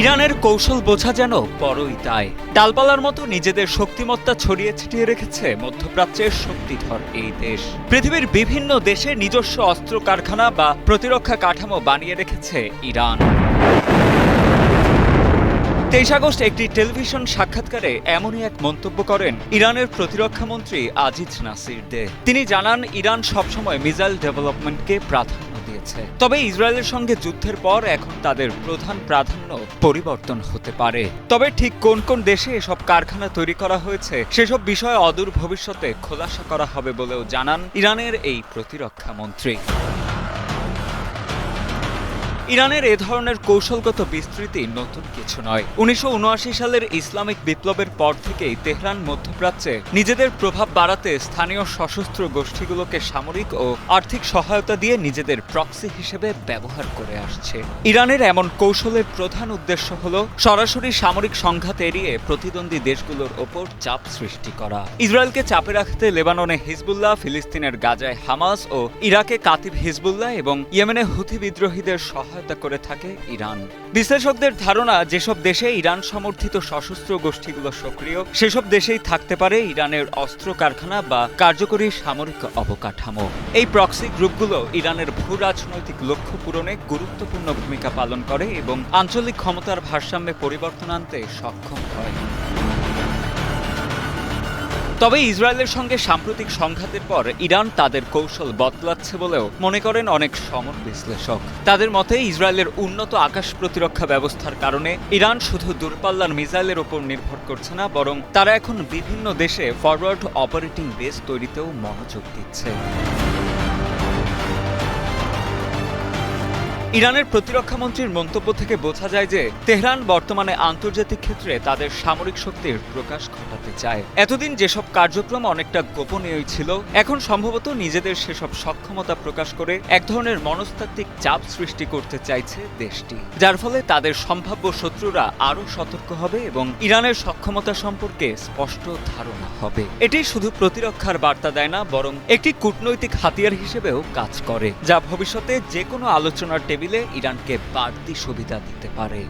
ইরানের কৌশল বোঝা যেন বড়ই তাই ডালপালার মতো নিজেদের শক্তিমত্তা ছড়িয়ে ছিটিয়ে রেখেছে মধ্যপ্রাচ্যের শক্তিধর এই দেশ। পৃথিবীর বিভিন্ন দেশে নিজস্ব অস্ত্র কারখানা বা প্রতিরক্ষা কাঠামো বানিয়ে রেখেছে ইরান। তেইশ আগস্ট একটি টেলিভিশন সাক্ষাৎকারে এমনই এক মন্তব্য করেন ইরানের প্রতিরক্ষা মন্ত্রী আজিজ নাসির দে তিনি জানান, ইরান সবসময় মিসাইল ডেভেলপমেন্টকে প্রাধান্য দিয়েছে তবে ইসরায়েলের সঙ্গে যুদ্ধের পর এখন তাদের প্রধান প্রাধান্য পরিবর্তন হতে পারে। তবে ঠিক কোন কোন দেশে এসব কারখানা তৈরি করা হয়েছে, সেসব বিষয়ে অদূর ভবিষ্যতে খোলাসা করা হবে বলেও জানান ইরানের এই প্রতিরক্ষা মন্ত্রী। ইরানের এ ধরনের কৌশলগত বিস্তৃতি নতুন কিছু নয়। উনিশশো সালের ইসলামিক বিপ্লবের পর থেকেই তেহরান মধ্যপ্রাচ্যে নিজেদের প্রভাব বাড়াতে স্থানীয় সশস্ত্র গোষ্ঠীগুলোকে সামরিক ও আর্থিক সহায়তা দিয়ে নিজেদের প্রক্সি হিসেবে ব্যবহার করে আসছে। ইরানের এমন কৌশলের প্রধান উদ্দেশ্য হল সরাসরি সামরিক সংঘাত এড়িয়ে প্রতিদ্বন্দ্বী দেশগুলোর ওপর চাপ সৃষ্টি করা। ইসরায়েলকে চাপে রাখতে লেবাননে হিজবুল্লাহ, ফিলিস্তিনের গাজায় হামাস ও ইরাকে কাতিব হিজবুল্লাহ এবং ইয়েমেনে হুথি বিদ্রোহীদের সহায়তা করে থাকে ইরান। বিশ্লেষকদের ধারণা, যেসব দেশে ইরান সমর্থিত সশস্ত্র গোষ্ঠীগুলো সক্রিয়, সেসব দেশেই থাকতে পারে ইরানের অস্ত্র কারখানা বা কার্যকরী সামরিক অবকাঠামো। এই প্রক্সি গ্রুপগুলো ইরানের ভূ রাজনৈতিক লক্ষ্য পূরণে গুরুত্বপূর্ণ ভূমিকা পালন করে এবং আঞ্চলিক ক্ষমতার ভারসাম্যে পরিবর্তন আনতে সক্ষম হয়। তবে ইসরায়েলের সঙ্গে সাম্প্রতিক সংঘাতের পর ইরান তাদের কৌশল বদলাচ্ছে বলেও মনে করেন অনেক সমর বিশ্লেষক। তাদের মতে, ইসরায়েলের উন্নত আকাশ প্রতিরক্ষা ব্যবস্থার কারণে ইরান শুধু দূরপাল্লার মিসাইলের ওপর নির্ভর করছে না, বরং তারা এখন বিভিন্ন দেশে ফরওয়ার্ড অপারেটিং বেস তৈরিতেও মনোযোগ দিচ্ছে। ইরানের প্রতিরক্ষা মন্ত্রীর মন্তব্য থেকে বোঝা যায় যে তেহরান বর্তমানে আন্তর্জাতিক ক্ষেত্রে তাদের সামরিক শক্তির প্রকাশ ঘটাতে চায়। এতদিন যেসব কার্যক্রম অনেকটা গোপনীয়ই ছিল, এখন সম্ভবত নিজেদের সেসব সক্ষমতা প্রকাশ করে এক ধরনের মনস্তাত্ত্বিক চাপ সৃষ্টি করতে চাইছে দেশটি। যার ফলে তাদের সম্ভাব্য শত্রুরা আরও সতর্ক হবে এবং ইরানের সক্ষমতা সম্পর্কে স্পষ্ট ধারণা হবে। এটি শুধু প্রতিরক্ষার বার্তা দেয় না, বরং একটি কূটনৈতিক হাতিয়ার হিসেবেও কাজ করে, যা ভবিষ্যতে যে কোনো আলোচনার টেবিলে ইরানকে বাড়তি সুবিধা দিতে পারে।